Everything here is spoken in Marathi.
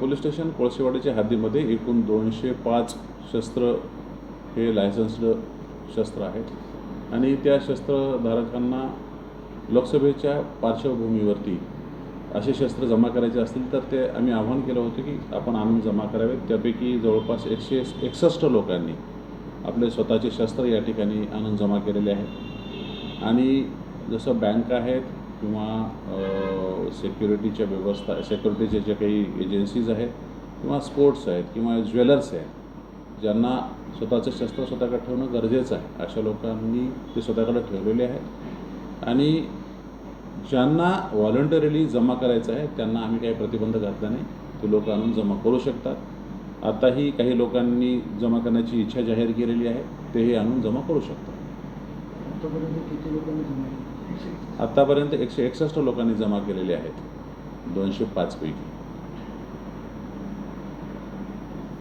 पोलीस स्टेशन कोळसेवाडीच्या हद्दीमध्ये एकूण दोनशे पाच शस्त्र हे लायसन्स्ड शस्त्र आहेत. आणि त्या शस्त्रधारकांना लोकसभेच्या पार्श्वभूमीवरती असे शस्त्र जमा करायचे असतील तर ते आम्ही आव्हान केलं होतं की आपण आणून जमा करावेत. त्यापैकी जवळपास एकशे एकसष्ट लोकांनी आपले स्वतःचे शस्त्र या ठिकाणी आणून जमा केलेले आहेत. आणि जसं बँक आहेत किंवा सेक्युरिटीच्या व्यवस्था सेक्युरिटीचे जे काही एजन्सीज आहेत किंवा स्पोर्ट्स आहेत किंवा ज्वेलर्स आहेत ज्यांना स्वतःचं शस्त्र स्वतःकडे ठेवणं गरजेचं आहे अशा लोकांनी ते स्वतःकडे ठेवलेले आहेत. आणि ज्यांना व्हॉलंटरीली जमा करायचं आहे त्यांना आम्ही काही प्रतिबंध घातला नाही. ते लोक आणून जमा करू शकतात. आताही काही लोकांनी जमा करण्याची इच्छा जाहीर केलेली आहे तेही आणून जमा करू शकतात. आतापर्यंत आत्तापर्यंत एकशे एकसष्ट लोकांनी जमा केलेले आहेत. दोनशे पाचपैकी